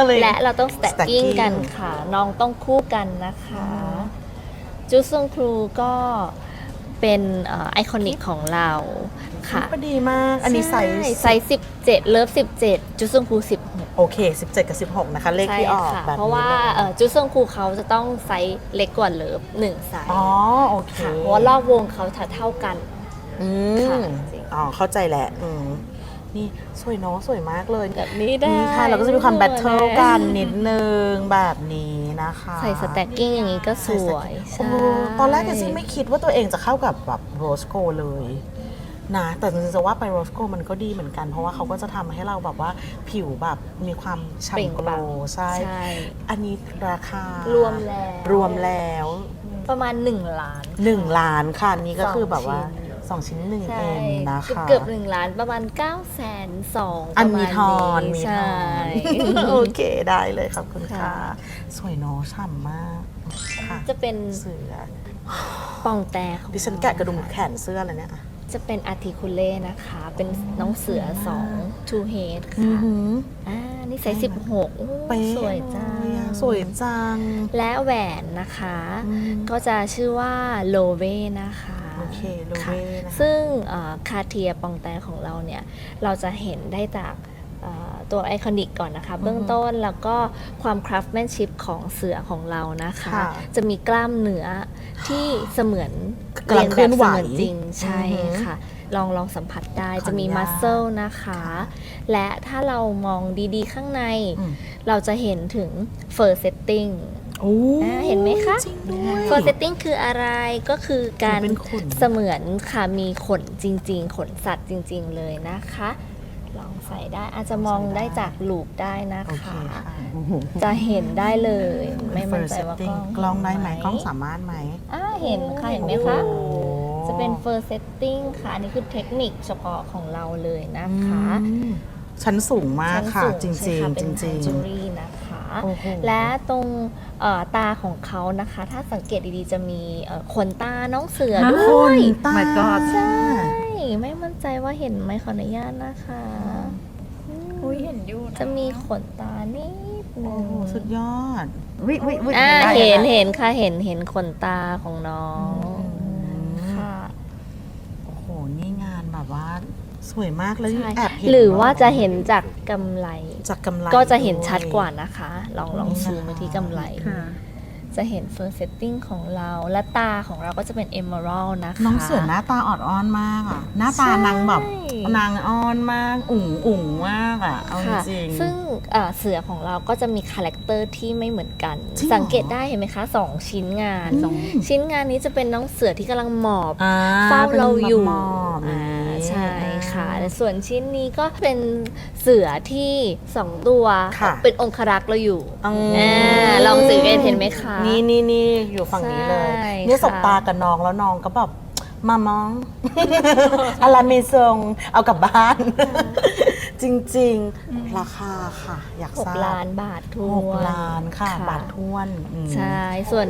[SPEAKER 1] อะไร
[SPEAKER 2] และเราต้อง stacking
[SPEAKER 1] stacking
[SPEAKER 2] กันค่ะ น้องต้องคู่กันนะคะ จูซงครูก็เป็นไอคอนิกของเราค่ะ
[SPEAKER 1] ก็ดีมาก อันนี้ไซ
[SPEAKER 2] ใช่
[SPEAKER 1] ส์
[SPEAKER 2] ไซส์17 เลิฟ 17 จูซงครู 16
[SPEAKER 1] โอเค 17 กับ 16 นะคะ เลข
[SPEAKER 2] ใช่
[SPEAKER 1] ที่ออก
[SPEAKER 2] ค่ะ
[SPEAKER 1] แบบ
[SPEAKER 2] เพราะว่า
[SPEAKER 1] นี้ลย
[SPEAKER 2] เอ่อจูซงครูเขาจะต้องไซส์เล็กกว่าเลิฟหนึ่งไซส์
[SPEAKER 1] อ๋อ โอเค
[SPEAKER 2] ค่ะเพราะว่ารอบวงเขาจะเท่ากัน
[SPEAKER 1] อื
[SPEAKER 2] ค่ะ
[SPEAKER 1] ม
[SPEAKER 2] จริง
[SPEAKER 1] อ๋อ เข้าใจแหละอืม นี่สวยเนาะสวยมากเลย
[SPEAKER 2] แบบนี้ได้
[SPEAKER 1] นี่ค่ะเราก็จะมีความแบทเทิลกันนิดนึงแบบนี้นะคะ
[SPEAKER 2] ใส่สแต็กกิ้งอย่างนี้ก็สวย
[SPEAKER 1] โอ้
[SPEAKER 2] ใช่
[SPEAKER 1] ตอนแรกเจซี่ไม่คิดว่าตัวเองจะเข้ากับแบบโรสโกเลยนะแต่จริงๆจะว่าไปโรสโกมันก็ดีเหมือนกัน เพราะว่าเขาก็จะทำให้เราแบบว่าผิวแบบมีความ
[SPEAKER 2] เปล่ง
[SPEAKER 1] ฉ่ำโก
[SPEAKER 2] ป
[SPEAKER 1] ล
[SPEAKER 2] ลั่ง
[SPEAKER 1] ว์ใช่
[SPEAKER 2] ใช่
[SPEAKER 1] อันนี้ราคาร
[SPEAKER 2] วมแล้ว
[SPEAKER 1] รวมแล้ว
[SPEAKER 2] ประมาณ 1 ล้าน
[SPEAKER 1] 1 ล้านค่ะอันนี่ก็คือแบบว่า
[SPEAKER 2] สอง
[SPEAKER 1] 2ชิ้น1
[SPEAKER 2] ใช่
[SPEAKER 1] เอ็มนะคะ
[SPEAKER 2] เกือบหนึ่งล้านประมาณ9ก้าแสนสอง
[SPEAKER 1] อันมีทอนมี
[SPEAKER 2] ใช่
[SPEAKER 1] ทอนโอเคได้เลยขอบคุณค่ะ
[SPEAKER 2] ค่ะ
[SPEAKER 1] สวยเนอะฉ่ำมากค่ะ
[SPEAKER 2] จะเป็น
[SPEAKER 1] เสือ
[SPEAKER 2] ปองแต่ของ
[SPEAKER 1] ดิฉันแกะกระดุมแขนเสื้อเลยเนี่ยอะ
[SPEAKER 2] จะเป็นอาร์ติคูเล่นะคะ เป็นน้องเสือสอง two head
[SPEAKER 1] อือ
[SPEAKER 2] ค่ะ
[SPEAKER 1] หือ
[SPEAKER 2] อ่านี่ไซส์สิบหก
[SPEAKER 1] เป๊ะ
[SPEAKER 2] สวยจัง
[SPEAKER 1] เลยอะสวยจัง
[SPEAKER 2] และแหวนนะคะ
[SPEAKER 1] อืม
[SPEAKER 2] ก็จะชื่อว่าโลเวนะคะ
[SPEAKER 1] โอ เคโลเว
[SPEAKER 2] ค่ะ
[SPEAKER 1] นะคะ
[SPEAKER 2] ซึ่งคาเทียปองแต่ของเราเนี่ย เราจะเห็นได้จากเอ่อตัวไอคอนิกก่อนนะคะ เบื้องต้นแล้วก็ความคราฟแมนชิพของเสือของเรานะคะ
[SPEAKER 1] ค่ะ
[SPEAKER 2] จะมีกล้ามเนื้อที่เสมือน
[SPEAKER 1] กำลังเคลื่อนไหว
[SPEAKER 2] รียแบบเสมือนจริงใช่
[SPEAKER 1] อือหือ
[SPEAKER 2] ค่ะ ลองลองสัมผัสได้
[SPEAKER 1] ขออนุญาต
[SPEAKER 2] จะมีมัสเซลนะคะ และถ้าเรามองดีๆข้างใน
[SPEAKER 1] อืม
[SPEAKER 2] เราจะเห็นถึงเฟอร์เซตติ้ง
[SPEAKER 1] โอ้
[SPEAKER 2] อ่าเห็นไหมคะ
[SPEAKER 1] จริงด้วย
[SPEAKER 2] เฟอร์เซตติ้งคืออะไรก็คือการ
[SPEAKER 1] เป็นขน
[SPEAKER 2] เสมือนค่ะมีขนจริง ๆ ขนสัตว์จริง ๆ เลยนะคะ ลองใส่ได้อาจจะมองได้จากลูปได้นะ
[SPEAKER 1] โอเค
[SPEAKER 2] คะ
[SPEAKER 1] ค่ะ
[SPEAKER 2] จะเห็นได้เลยไม่มั่นใจว่า
[SPEAKER 1] First
[SPEAKER 2] กล้อง
[SPEAKER 1] setting กล้องได้ไหม
[SPEAKER 2] เน
[SPEAKER 1] กล้องสามารถไหม
[SPEAKER 2] อ่าเห็นค่ะเห็นไหมคะ
[SPEAKER 1] โอ้
[SPEAKER 2] จะเป็น first setting ค่ะ อันนี้คือเทคนิคเฉพาะของเราเลยนะคะ
[SPEAKER 1] อืมชั้นสูงมากค่ะ
[SPEAKER 2] ชั้น
[SPEAKER 1] จ
[SPEAKER 2] สู
[SPEAKER 1] ริง
[SPEAKER 2] ใช่ค่ะ
[SPEAKER 1] ๆ
[SPEAKER 2] เป็
[SPEAKER 1] จ
[SPEAKER 2] น
[SPEAKER 1] ริง
[SPEAKER 2] จูรี่นะคะ
[SPEAKER 1] โอ้โห
[SPEAKER 2] และตรงเอ่อ ตาของเขานะคะ ถ้าสังเกตดีๆ จะมีเอ่อขนตาน้องเสือ
[SPEAKER 1] ๆ
[SPEAKER 2] ด้
[SPEAKER 1] ค
[SPEAKER 2] วย
[SPEAKER 1] นตา
[SPEAKER 4] My God
[SPEAKER 2] ใช่ไม่มั่นใจว่าเห็นไหมขออนุญาตนะคะ
[SPEAKER 3] อุ้ยเห็นอยู่น
[SPEAKER 2] จะมีขนตานิดนึ
[SPEAKER 1] โอ้
[SPEAKER 2] ง
[SPEAKER 1] โหสุดยอด
[SPEAKER 4] วิวิวิ
[SPEAKER 2] อ่า
[SPEAKER 4] ได้
[SPEAKER 2] เห็น
[SPEAKER 4] ได้
[SPEAKER 2] เห็นค่ะเห็นเห็นขนตาของน้อง
[SPEAKER 1] ม
[SPEAKER 2] ค่ะ
[SPEAKER 1] โอ้โหนี่งานแบบว่าสวยมากแล้ว
[SPEAKER 2] ใช่
[SPEAKER 1] แอบ เห็น
[SPEAKER 2] หรือว่าจะเห็นจากกำไร
[SPEAKER 1] จากกำไร
[SPEAKER 2] ก็จะเห็นชัด
[SPEAKER 1] ด้วย
[SPEAKER 2] กว่านะคะ ลองลอง
[SPEAKER 1] นี่นะคะ
[SPEAKER 2] ซูมไปที่กำไร
[SPEAKER 4] ค่ะ
[SPEAKER 2] จะเห็น first setting ของเรา และตาของเราก็จะเป็น emerald นะคะ
[SPEAKER 1] น้องเสือหน้าตาออดอ้อนมากอะ หน้าตานางแบบ
[SPEAKER 2] ใช่
[SPEAKER 1] นางอ้อนมากอุ่งอุ่งมากอะ เอา
[SPEAKER 2] ค่ะ
[SPEAKER 1] จริง
[SPEAKER 2] ซึ่งเอ่อเสือของเราก็จะมีคาแรคเตอร์ที่ไม่เหมือนกัน
[SPEAKER 1] จริงเหรอ
[SPEAKER 2] สังเกตได้เห็นไหมคะสองชิ้นงาน
[SPEAKER 1] อืม
[SPEAKER 2] สองชิ้นงานนี้จะเป็นน้องเสือที่กำลังหมอบ
[SPEAKER 1] อ่า
[SPEAKER 2] เฝ้าเราอยู่
[SPEAKER 1] ป็นหมอบๆ
[SPEAKER 2] อ่า
[SPEAKER 1] อย่างนี้
[SPEAKER 2] ใช่ค่ะแต่ส่วนชิ้นนี้ก็เป็นเสือที่สองตัว
[SPEAKER 1] ค่ะ
[SPEAKER 2] เป็นองครักษ์เราอยู่
[SPEAKER 1] อืม
[SPEAKER 2] อ่าลองสังเกตเห็นไหมคะ
[SPEAKER 1] นี่นี่นี่อยู่ฝั่งนี้เลย
[SPEAKER 2] ใช่
[SPEAKER 1] นี่สบ
[SPEAKER 2] ค่ะ
[SPEAKER 1] ตากับน้องแล้วน้องก็แบบมามองอะไรเมซงเอากลับบ้าน จริงๆ ราคาค่ะ อยาก
[SPEAKER 2] ห
[SPEAKER 1] ท
[SPEAKER 2] ก
[SPEAKER 1] ราบ
[SPEAKER 2] ล้านบาทท
[SPEAKER 1] ห
[SPEAKER 2] ว
[SPEAKER 1] ก
[SPEAKER 2] น
[SPEAKER 1] ล้านค่ะ บาทท้วนอืม
[SPEAKER 2] ใช่ ส่วน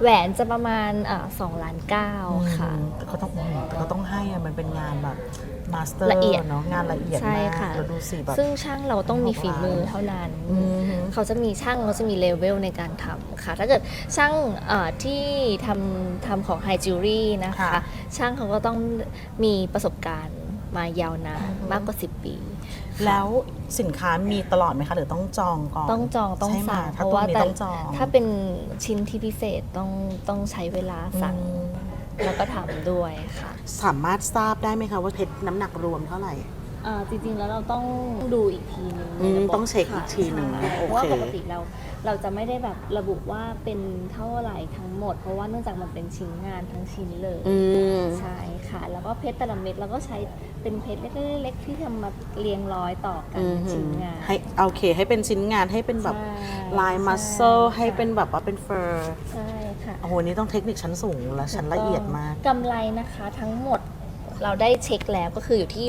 [SPEAKER 2] แหวนจะประมาณเอ่อสองล้านเก้า
[SPEAKER 1] อืม
[SPEAKER 2] ค่ะ
[SPEAKER 1] แต่เขาต้องแต่เขาต้องให้อะมันเป็นงานแบบ มาสเตอร์
[SPEAKER 2] ละเอียด
[SPEAKER 1] เนาะงานละเอียด
[SPEAKER 2] ใช่
[SPEAKER 1] มาก
[SPEAKER 2] ค่ะ
[SPEAKER 1] แล้วดูสิแบบ
[SPEAKER 2] ซึ่งช่างเราต้องมี
[SPEAKER 1] หก
[SPEAKER 2] ฝี
[SPEAKER 1] ล้าน
[SPEAKER 2] มือเท่านั้น
[SPEAKER 1] อืมฮึ
[SPEAKER 2] เขาจะมีช่างเขาจะมีเลเวลในการทำค่ะ ถ้าเกิดช่างเอ่อที่ทำทำของไฮจิวรี่นะคะ
[SPEAKER 1] ค่ะ
[SPEAKER 2] ช่างเขาก็ต้องมีประสบการณ์มายาวนานมากกว่า 10 ปี
[SPEAKER 1] แล้วสินค้ามีตลอดไหมคะ หรือต้องจองก่อน
[SPEAKER 2] ต้องจองต้อง
[SPEAKER 1] ใช่ไหม
[SPEAKER 2] สั่งเพ
[SPEAKER 1] ถ้า
[SPEAKER 2] ราะ
[SPEAKER 1] ตัว
[SPEAKER 2] ว่า
[SPEAKER 1] นี้
[SPEAKER 2] แต่
[SPEAKER 1] ต้องจอง
[SPEAKER 2] ถ้าเป็นชิ้นที่พิเศษต้องต้องใช้เวลาสั่ง
[SPEAKER 1] อืม
[SPEAKER 2] แล้วก็ทำด้วยค่ะ
[SPEAKER 1] สามารถทราบได้ไหมคะว่าเพชรน้ำหนักรวมเท่าไหร่
[SPEAKER 2] อ่าจริงๆแล้วเราต้องดูอีกทีหนึง
[SPEAKER 1] อืม
[SPEAKER 2] ในระบบ
[SPEAKER 1] ต้องเช็คอีกทีหนึ่ง
[SPEAKER 2] ใช่
[SPEAKER 1] โอเค
[SPEAKER 2] เพราะว่าปกติเรา เราจะไม่ได้แบบระบุว่าเป็นเท่าไหร่ทั้งหมด เพราะว่าเนื่องจากมันเป็นชิ้นงานทั้งชิ้นเลย
[SPEAKER 1] อืม
[SPEAKER 2] ใช่ค่ะ แล้วก็เพชรแต่ละเม็ดเราก็ใช้เป็นเพชรเล็กๆๆที่ทำมาเรียงร้อยต่อกัน
[SPEAKER 1] อืม
[SPEAKER 2] ชิ้นงาน
[SPEAKER 1] ให้โอเค ให้เป็นชิ้นงานให้เป็นแบบ
[SPEAKER 2] ใช่
[SPEAKER 1] ลายมัสเซล
[SPEAKER 2] ช่
[SPEAKER 1] ให้เป็นแบบว่าเป็นเฟอร์
[SPEAKER 2] ใช่ค่ะ
[SPEAKER 1] โอ้โหนี่ต้องเทคนิคชั้นสูงและชั้นละเอียดมาก
[SPEAKER 2] กำไรนะคะทั้งหมดเราได้เช็คแล้วก็คืออยู่ที่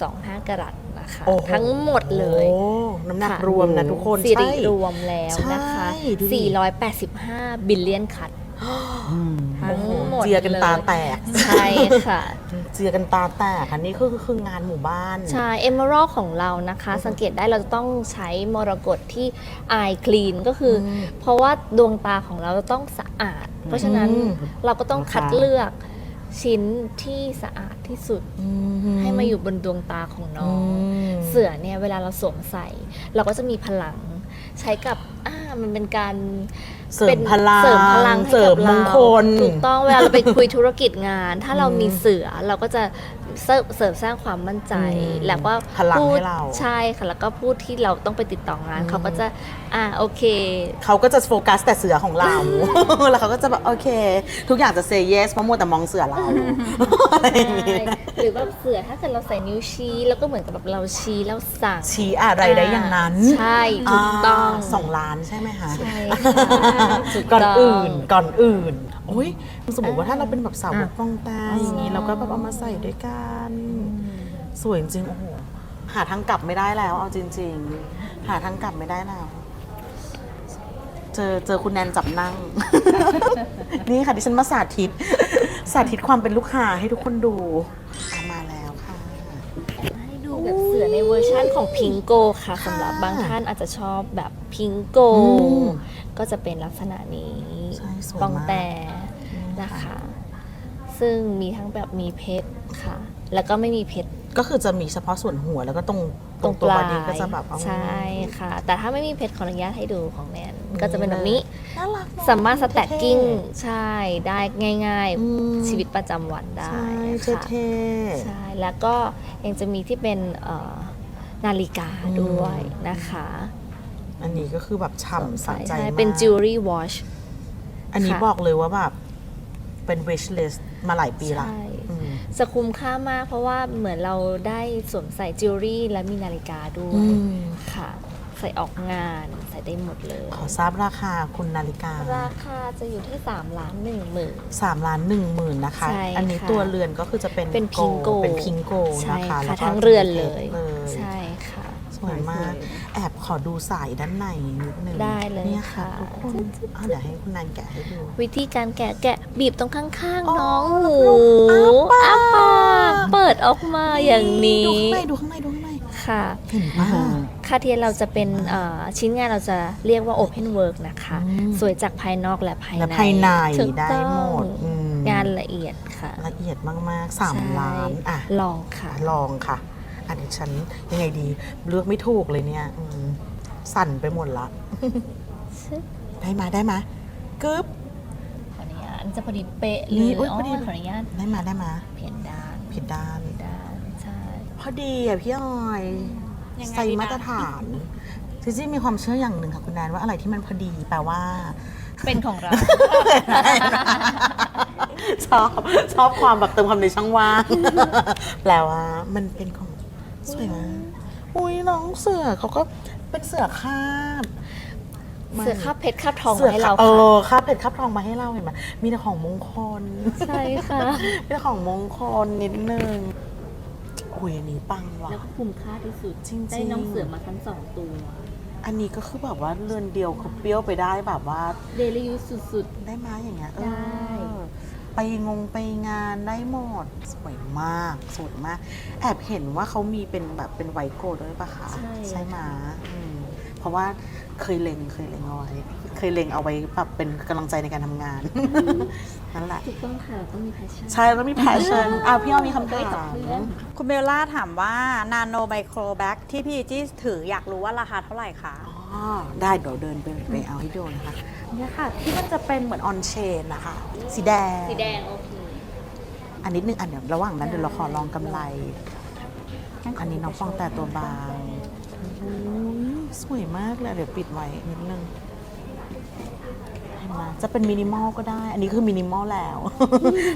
[SPEAKER 2] 6.25 กรัตนะ คะ
[SPEAKER 1] โอ้โห
[SPEAKER 2] ทั้งหมดเลย
[SPEAKER 1] โอ้น้ำหนัก
[SPEAKER 2] ค่ะ
[SPEAKER 1] รวมนะทุกคน
[SPEAKER 2] สิริ
[SPEAKER 1] ใช่
[SPEAKER 2] รวมแล้วนะคะ
[SPEAKER 1] ใช่ดูดิ
[SPEAKER 2] 485 บิลเลียนคัดทั้
[SPEAKER 1] โอ้
[SPEAKER 2] ง
[SPEAKER 1] โห
[SPEAKER 2] หมด
[SPEAKER 1] เจียกันตาแตก
[SPEAKER 2] ใช่ค่ะ
[SPEAKER 1] เจียกันตาแตกอันนี้คือคืองานหมู่บ้าน
[SPEAKER 2] ใช่เอ e ม a ร d ของเรานะคะ สังเกตได้เราจะต้องใช้มรกตที่อายคลีนก็คืออ
[SPEAKER 1] ม
[SPEAKER 2] เพราะว่าดวงตาของเราจะต้องสะอาด เพราะฉะนั้น
[SPEAKER 1] อืม
[SPEAKER 2] เราก็ต้องคัด
[SPEAKER 1] นะคะ
[SPEAKER 2] เลือก ชิ้นที่สะอาดที่สุด
[SPEAKER 1] อื
[SPEAKER 2] ให้มาอยู่บนดวงตาของน้
[SPEAKER 1] อื
[SPEAKER 2] อง
[SPEAKER 1] ม
[SPEAKER 2] เสือเนี่ยเวลาเราสวมใส่ เราก็จะมีพลัง ใช้กับอ่ามันเป็นการ
[SPEAKER 1] เสริ
[SPEAKER 2] ป็
[SPEAKER 1] ม
[SPEAKER 2] น
[SPEAKER 1] พลัง
[SPEAKER 2] เสริมพลังให้
[SPEAKER 1] เสริ
[SPEAKER 2] กับ
[SPEAKER 1] มม
[SPEAKER 2] เรา
[SPEAKER 1] งคล
[SPEAKER 2] ถูกต้องเวลาเราไปคุยธุรกิจงาน ถ้าเรา
[SPEAKER 1] อืม
[SPEAKER 2] มีเสือเราก็จะเสริมเสริมสร้างความมั่นใจ
[SPEAKER 1] อืม
[SPEAKER 2] แล้วก็
[SPEAKER 1] พลัง
[SPEAKER 2] พูด
[SPEAKER 1] ให้เรา
[SPEAKER 2] ใช่ค่ะแล้วก็พูดที่เราต้องไปติดต่องาน
[SPEAKER 1] อืม
[SPEAKER 2] เขาก็จะ อ่าโอเค
[SPEAKER 1] เขาก็จะโฟกัสแต่เสือของเรา แล้วเขาก็จะแบบโอเค ทุกอย่างจะเซเยสเพราะมัวแต่มองเสือเราอะไรอย่างเงี้ย
[SPEAKER 2] หรือว่าเสือถ้าเกิดเราใส่นิ้วชี้แล้วก็เหมือนกับแบบเราชี้แล้วสั่ง
[SPEAKER 1] ชี้อะไรได้อย่างนั้น
[SPEAKER 2] ใช่ถูกต้องา
[SPEAKER 1] สองล้านใช่ไหมคะ
[SPEAKER 2] ใช่ค่ะถูก
[SPEAKER 1] ก่อน
[SPEAKER 2] ต้อง
[SPEAKER 1] อื่นก่อนอื่นโอ้ยสมมติว่าถ้าเราเป็นแบบสาวก
[SPEAKER 4] อะ
[SPEAKER 1] ปองตาอย่างนี้เราก็แบบเอามาใส่ด้วยกันสวยจริงๆโอ้โหหาทางกลับไม่ได้แล้ว เอาจริง ๆ หาทางกลับไม่ได้แล้ว เจอเจอคุณแนนจับนั่ง นี่ค่ะดิฉันมาสาธิต สาธิตความเป็นลูกค้าให้ทุกคนดูอะมาแล้วค่ะ
[SPEAKER 2] ให้ดูแบบเสือในเวอร์ชั่นของพิงโกค่ะสำหรับบางท่านอาจจะชอบแบบพิงโก
[SPEAKER 1] อืม
[SPEAKER 2] ก็จะเป็นลักษณะนี้
[SPEAKER 1] ใช่สวยมาก
[SPEAKER 2] ปองแต่นะคะ ซึ่งมีทั้งแบบมีเพชรค่ะ แล้วก็ไม่มีเพชร
[SPEAKER 1] ก็คือจะมีเฉพาะส่วนหัวแล้วก็ตรง
[SPEAKER 2] ตรง
[SPEAKER 1] ตัว
[SPEAKER 2] ปลา
[SPEAKER 1] บอยดี้ก็จะแบบเอา
[SPEAKER 2] ใช่ค่ะ แต่ถ้าไม่มีเพชรขออนุญาตให้ดูของแนน ก็จะเป็นแบบนี้
[SPEAKER 1] น่ารักเนอะ
[SPEAKER 2] สามารถสแต็กกิ้ง
[SPEAKER 1] เท่
[SPEAKER 2] ใช่ได้ง่าย
[SPEAKER 1] อืม
[SPEAKER 2] ๆ ชีวิตประจำวันได้
[SPEAKER 1] ใช่
[SPEAKER 2] ค่ะ
[SPEAKER 1] เท่
[SPEAKER 2] ใช่แล้วก็ยังจะมีที่เป็นเอ่อนาฬิกาด้วยนะคะ
[SPEAKER 1] ๆอันนี้ก็คือแบบฉ่ำสะใจ
[SPEAKER 2] ใช่
[SPEAKER 1] มาก
[SPEAKER 2] เป็น jewelry watch
[SPEAKER 1] อันนี้
[SPEAKER 2] ค่ะ
[SPEAKER 1] บอกเลยว่าแบบเป็น wish list มาหลายปีละ
[SPEAKER 2] ใช่
[SPEAKER 1] อืม
[SPEAKER 2] จะคุ้มค่ามากเพราะว่าเหมือนเราได้สวมใส่จิวเวลรี่และมีนาฬิกาด้ว
[SPEAKER 1] อื
[SPEAKER 2] ย
[SPEAKER 1] ม
[SPEAKER 2] ค่ะ ใส่ออกงานใส่ได้หมดเลย
[SPEAKER 1] ขอทราบราคาคุณนาฬิกา
[SPEAKER 2] ราคาจะอยู่ที่3ล้าน1หมื่น
[SPEAKER 1] สามล้านหนึ่งหมื่นนะคะ
[SPEAKER 2] ใช่
[SPEAKER 1] อันี้
[SPEAKER 2] ค่ะ
[SPEAKER 1] ตัวเรือนก็คือจะเป็น
[SPEAKER 2] เป็นพิงโก
[SPEAKER 1] เป็นพิงโก
[SPEAKER 2] ใช่
[SPEAKER 1] นะคะ
[SPEAKER 2] ค่ะ
[SPEAKER 1] แล้วก็
[SPEAKER 2] ทั้งเรือนเลย
[SPEAKER 1] เลย
[SPEAKER 2] ใช่ค่ะ
[SPEAKER 1] สวยมาก แอบขอดูสายด้านในนิดนึง
[SPEAKER 2] ได้เลย
[SPEAKER 1] เนี่ยค่ะ
[SPEAKER 2] ค่ะ
[SPEAKER 1] ทุกคนอะเดี๋ยวให้คุณนานแกะให้ดู
[SPEAKER 2] วิธีการแกะแกะบีบตรงข้าง
[SPEAKER 1] อ๋อ
[SPEAKER 2] ๆ น้องหมู
[SPEAKER 1] อ้าปาก
[SPEAKER 2] อ้าปากเปิดออกมาอย่างนี้
[SPEAKER 1] ดูข้างในดูข้างในดูข้างใน
[SPEAKER 2] ค่ะ
[SPEAKER 1] เห็นปะ
[SPEAKER 2] คาเทียเราจะเป็นเอ่อชิ้นงานเราจะเรียกว่า Open Work นะคะ
[SPEAKER 1] อืม
[SPEAKER 2] สวยจากภายนอกและภายใน
[SPEAKER 1] และภายใน
[SPEAKER 2] ถูก
[SPEAKER 1] ได้
[SPEAKER 2] ต้อง
[SPEAKER 1] หมดอืม
[SPEAKER 2] งานละเอียดค่ะ
[SPEAKER 1] ละเอียดมากๆสาม
[SPEAKER 2] ใช่
[SPEAKER 1] ล้านอะ
[SPEAKER 2] ลองค่ะ
[SPEAKER 1] ลองค่ะ อันนี้ฉันยังไงดีเลือกไม่ถูกเลยเนี่ยอืมสั่นไปหมดละ ได้มาได้มากึ๊บ
[SPEAKER 2] ขออนุญาตอันจะพอดีเป๊ะเล
[SPEAKER 1] นี่
[SPEAKER 2] ย
[SPEAKER 1] อุ๊ย
[SPEAKER 2] อ๋อ
[SPEAKER 1] พอดี
[SPEAKER 2] ขออนุญาต
[SPEAKER 1] ได้มาได้มา
[SPEAKER 2] เพียนด้าน
[SPEAKER 1] ผิดด้าน
[SPEAKER 2] ด้านใช่
[SPEAKER 1] พ อดีอะพี่ออย
[SPEAKER 3] ยังไง
[SPEAKER 1] ใส่
[SPEAKER 3] ดีนะ
[SPEAKER 1] มาตรฐานจริงๆมีความเชื่ออย่างหนึ่งค่ะคุณแนนว่าอะไรที่มันพอดีแปลว่า
[SPEAKER 2] เป็นของเรา
[SPEAKER 1] ชอบชอบความแบบเติมความในช่องว่าง แปลว่ามันเป็นของสวยมากอุ้ยน้องเสือเขาก็เป็นเสือคาบ
[SPEAKER 2] เสือคาบเพชรคาบทอง
[SPEAKER 1] สื
[SPEAKER 2] มาให้เรา
[SPEAKER 1] เอ
[SPEAKER 2] ค่ะ
[SPEAKER 1] อคาบเพชรคาบทองมาให้เราเห็นไหมมีแต่ของมงคล
[SPEAKER 2] ใช่ค่ะ
[SPEAKER 1] มีแต่ของมงคลนิดนึง อุ้ยอันนี้ปังว่ะ
[SPEAKER 2] แล้วก็คุ้มค่าที่สุด
[SPEAKER 1] จริงๆ
[SPEAKER 2] ได้น้องเสือมาทั้งสองตัว
[SPEAKER 1] อันนี้ก็คือแบบว่าเรือนเดียวคือเปรี้ยวไปได้แบบว่า
[SPEAKER 2] เดลิยูสุด
[SPEAKER 1] ได้มาอย่างเงี้ยเออ
[SPEAKER 2] ได้
[SPEAKER 1] ไปงงไปงานได้หมดสวยมากสวยมาก แอบเห็นว่าเขามีเป็นแบบเป็นไวโกลด้วยปะคะ
[SPEAKER 2] ใช่
[SPEAKER 1] ใช่ไหมอืม เพราะว่าเคยเล็งเคยเล็งเอาไว้ เคยเล็งเอาไว้แบบเป็นกำลังใจในการทำงานนั่นแหละ
[SPEAKER 2] ๆถูกต้องค่ะเราต้องมีแพชชั่น
[SPEAKER 1] ใช่แล้วมีแพชชั่นอะพี่อ้อมมีคำ
[SPEAKER 2] ไปกับ
[SPEAKER 1] ถาม
[SPEAKER 2] เพื่อน
[SPEAKER 3] คุณเบลล่าถามว่านาโนไมโครแบ็กที่พี่จี้ถืออยากรู้ว่าราคาเท่าไหร่คะ
[SPEAKER 1] อ๋อได้เดี๋ยวเดินไปไปเอาให้ดูนะคะเนี่ยค่ะ ที่มันจะเป็นเหมือนออนเชนนะคะ สีแดง
[SPEAKER 2] สีแดงโอเค
[SPEAKER 1] อันนิดนึงอันเดี๋ยวระหว่างนั้นเดี๋ยวเราขอลองกำไร อันนี้น้องฟองแต่ตัวบางอุ๊ย สวยมากเลย เดี๋ยวปิดไว้นิดนึงเห็นไหมจะเป็นมินิมอลก็ได้ อันนี้คือมินิมอลแล้ว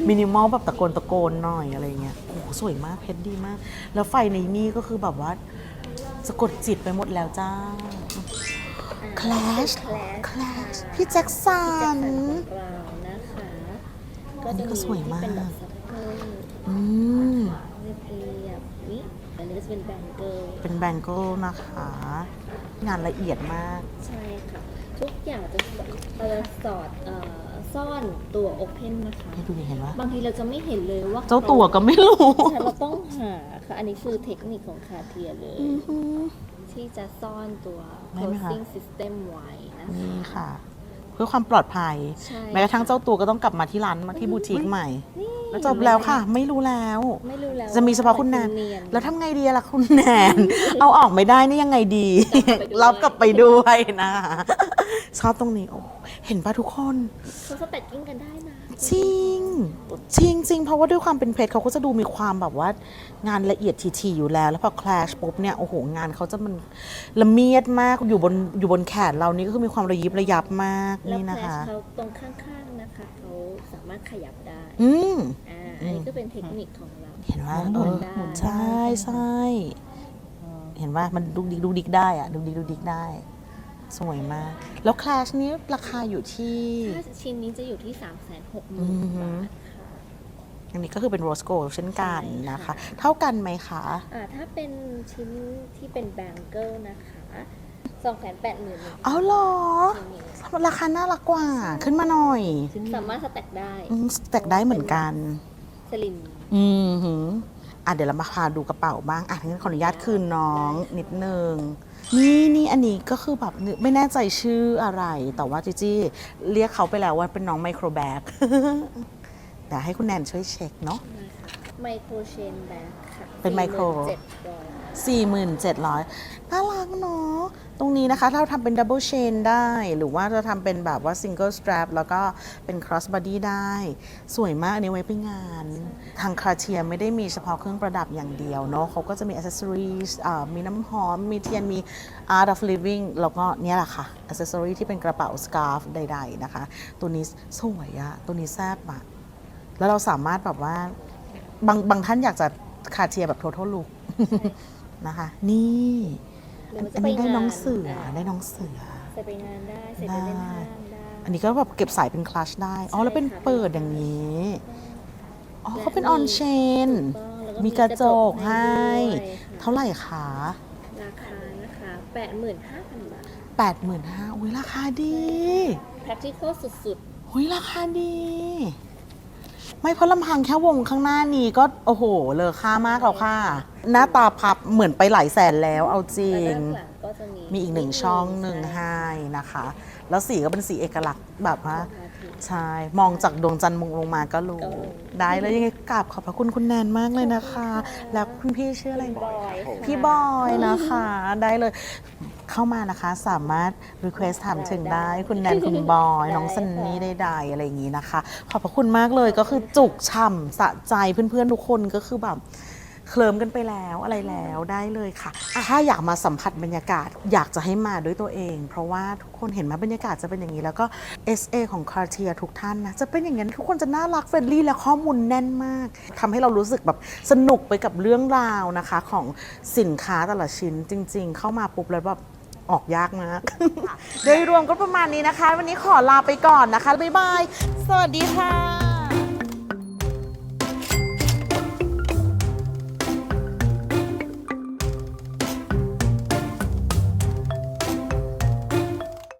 [SPEAKER 1] มินิมอลแบบตะโกนตะโกนหน่อยอะไรเงี้ยโอ้โหสวยมากเพชรดีมาก แล้วไฟในนี่ก็คือแบบว่าสะกดจิตไปหมดแล้วจ้า Clash Clash พี่แจ็คสัน
[SPEAKER 2] ของเรานะคะ
[SPEAKER 1] อันนี้ก็สวยมาก
[SPEAKER 2] ที่เป็นแบบซัพเปอร์
[SPEAKER 1] อืม
[SPEAKER 2] เรียบๆนี่อันนี้ก็จะเป็นแบงเกิล
[SPEAKER 1] เป็นแบงเกิลนะคะ งานละเอียดมาก
[SPEAKER 2] ใช่ค่ะ ทุกอย่างจะเราจะสอดเอ่อซ่อนตัวโอเพนนะคะ
[SPEAKER 1] ให้ดูดิเห็นว่า
[SPEAKER 2] บางทีเราจะไม่เห็นเลยว่า
[SPEAKER 1] เจ้าตัวก็ไม่รู้
[SPEAKER 2] ใช่เราต้องหาค่ะ อันนี้คือเทคนิคของคาเทียเลย ที่จะซ่อนตัว
[SPEAKER 1] ได้ไหมคะ
[SPEAKER 2] closing system ไว้นะคะ
[SPEAKER 1] นี่ค่ะเพื่อความปลอดภัย
[SPEAKER 2] ใช่
[SPEAKER 1] แม้กระทั่งเจ้าตัวก็ต้องกลับมาที่ร้านมาที่บูติกใหม่แล้วจบแล้วค่ะ ไม่รู้แล้ว
[SPEAKER 2] ไม่รู้แล้ว
[SPEAKER 1] จะมีเฉพาะคุณแนน
[SPEAKER 2] เนียน
[SPEAKER 1] แล้วทำไงดีล่ะคุณแนน เอาออกไม่ได้นี่ยังไงดีรับกลับไปด้วยนะคะชอบตรงนี้โอ้เห็นปะทุกคน
[SPEAKER 2] เขาสแต็กกิ้งกันได้นะ
[SPEAKER 1] จริงจริงจริงเพราะว่าด้วยความเป็นเพชรเขาก็จะดูมีความแบบว่างานละเอียดทีๆอยู่แล้ว แล้วพอคลาชปุ๊บเนี่ยโอ้โหงานเขาจะมันละเมียดมากอยู่บนอยู่บนแขนเรานี่ก็คือมีความระยิบระยับมาก
[SPEAKER 2] แล้ว
[SPEAKER 1] นี่
[SPEAKER 2] แพ
[SPEAKER 1] นะ
[SPEAKER 2] ลช
[SPEAKER 1] คะ
[SPEAKER 2] เขาตรงข้างๆนะคะเขาสามารถขยับได้
[SPEAKER 1] อืม
[SPEAKER 2] อ่าอันนี้ก็เป็นเทคนิคของเรา
[SPEAKER 1] เห็นว่า
[SPEAKER 2] ห
[SPEAKER 1] เอ
[SPEAKER 2] มุน
[SPEAKER 1] อ
[SPEAKER 2] ได้
[SPEAKER 1] ใช่ใช่เห็นว่ามันดุกดิกดุกดิกได้อะดุกดิกดุกดิกได้ สวยมาก แล้วคลาชนี้ราคาอยู่ที่
[SPEAKER 2] ถ้าชิ้นนี้จะอยู่ที่ 3 6 0 0 0
[SPEAKER 1] อือหื
[SPEAKER 2] 0
[SPEAKER 1] อ
[SPEAKER 2] บาทค่ะ
[SPEAKER 1] อันนี้ก็คือเป็นโรสโกเช่นกัน
[SPEAKER 2] ใช่
[SPEAKER 1] นะคะ
[SPEAKER 2] ค่ะ
[SPEAKER 1] เท่ากันไหมคะ
[SPEAKER 2] อ่าถ้าเป็นชิ้นที่เป็นแบงเกิลนะคะสองแสนแปดหมื่น
[SPEAKER 1] เอาเหรอ ราคาน่ารักกว่า ขึ้นมาหน่อย
[SPEAKER 2] สามารถสแต็กได้
[SPEAKER 1] อืมแตกได้เหมือนกัน
[SPEAKER 2] สลิม
[SPEAKER 1] อืมหืออะเดี๋ยวเรามาพาดูกระเป๋าบ้าง อะงั้นขออนุญาตคืนน้องนิดนึง นี่นี่อันนี้ก็คือแบบนึกไม่แน่ใจชื่ออะไร แต่ว่าจีจี้เรียกเขาไปแล้วว่าเป็นน้องไมโครแบกเดี๋ยวให้คุณแนนช่วยเช็คเนาะ
[SPEAKER 2] ไมโครเชนแบ็คค่ะ
[SPEAKER 1] เป็นไมโคร
[SPEAKER 2] เจ็ดร้อย
[SPEAKER 1] 4,700น่ารักเนาะ ตรงนี้นะคะเราทำเป็นดับเบิลเชนได้ หรือว่าจะทำเป็นแบบว่าซิงเกิลสตร p แล้วก็เป็นครอสบอดี้ได้ สวยมากอันนี้ไว้ไปงาน ทางคาเทียไม่ได้มีเฉพาะเครื่องประดับอย่างเดียวเนาะเขาก็จะมีอ c เซสซอรีสมีน้ำหอม มีเทียน มี Art of Living แล้วก็เนี่ยแหละค่ะอ c เซสซอรีที่เป็นกระเป๋าส c า r f ใด ๆ นะคะ ตัวนี้สวยอะตัวนี้แซ่บอะแล้วเราสามารถแบบว่าบางบางท่านอยากจะคาเทียแบบ total look นะคะ นี่
[SPEAKER 2] หรือ
[SPEAKER 1] อัน
[SPEAKER 2] ว่าจะ
[SPEAKER 1] อัน
[SPEAKER 2] ไป
[SPEAKER 1] นี้ได้
[SPEAKER 2] งาน
[SPEAKER 1] น้องเสือ
[SPEAKER 2] อ่า
[SPEAKER 1] ได้น้องเสือ
[SPEAKER 2] ใส่ไปงานได้ใส่ไปเล่นห้างได้
[SPEAKER 1] อันนี้ก็แบบเก็บสายเป็นคลัชได้ อ๋อ แล้วเป็น
[SPEAKER 2] ใช่ค่ะ
[SPEAKER 1] เปิดอย่างนี้ อ๋อ
[SPEAKER 2] และ
[SPEAKER 1] เขาเป็น
[SPEAKER 2] มี
[SPEAKER 1] ออนเชน
[SPEAKER 2] ถูกต้องแล้วก็
[SPEAKER 1] มีกระจกให้
[SPEAKER 2] ด้วยค่ะ
[SPEAKER 1] เท่าไหร่คะ
[SPEAKER 2] ราคานะคะแปดหมื่นห้าพันบาท
[SPEAKER 1] แปดหมื่นห้าอุ้ยราคาดี
[SPEAKER 2] practical สุด
[SPEAKER 1] อุ้ยราคาดี ไม่เพราะลำพังแค่วงข้างหน้านี้ก็โอ้โห เลอค่ามากแล้วค่ะ หน้าตาพับเหมือนไปหลายแสนแล้วเอาจ
[SPEAKER 2] ๆ
[SPEAKER 1] ริ
[SPEAKER 2] แล้ว
[SPEAKER 1] ง
[SPEAKER 2] ด้านหลังก็จะมี
[SPEAKER 1] มีอีกหนึ่งช่องหนึ่ง
[SPEAKER 2] ใช่
[SPEAKER 1] ให้นะคะ แล้วสีก็เป็นสีเอกลักษณ์แบบว่า
[SPEAKER 2] พระอาทิตย์
[SPEAKER 1] ใช่ มองจากดวงจันทร์มองลงมาก็รู้
[SPEAKER 2] ก็รู้
[SPEAKER 1] ได้เลยยังไงกราบขอบพระคุณคุณแนนมากเลยนะคะ แล้วคุณพี่ชื่ออะไร
[SPEAKER 2] บอยค่ะ
[SPEAKER 1] พี่บอยนะคะได้เลย เข้ามานะคะสามารถ request ถามถึงได้ คุณแนนคุณบอย น้องซันนี่ใดๆอะไรอย่างนี้นะคะ ขอบพระคุณมากเลยก็คือจุกฉ่ำสะใจเพื่อนๆ ทุกคนก็คือแบบเคลิมกันไปแล้วอะไรแล้วได้เลยค่ะอะ ถ้าอยากมาสัมผัสบรรยากาศอยากจะให้มาด้วยตัวเอง เพราะว่าทุกคนเห็นไหมบรรยากาศจะเป็นอย่างนี้ แล้วก็ SA ของ Cartier ทุกท่านนะ จะเป็นอย่างนั้นทุกคนจะน่ารักเฟรนลี่และข้อมูลแน่นมากทำให้เรารู้สึกแบบสนุกไปกับเรื่องราวนะคะ ของสินค้าแต่ละชิ้นจริง ๆ เข้ามาปุ๊บแล้วแบบ ออกยากมาก โดยรวมก็ประมาณนี้นะคะ วันนี้ขอลาไปก่อนนะคะ บ๊ายบาย สวัสดีค่ะ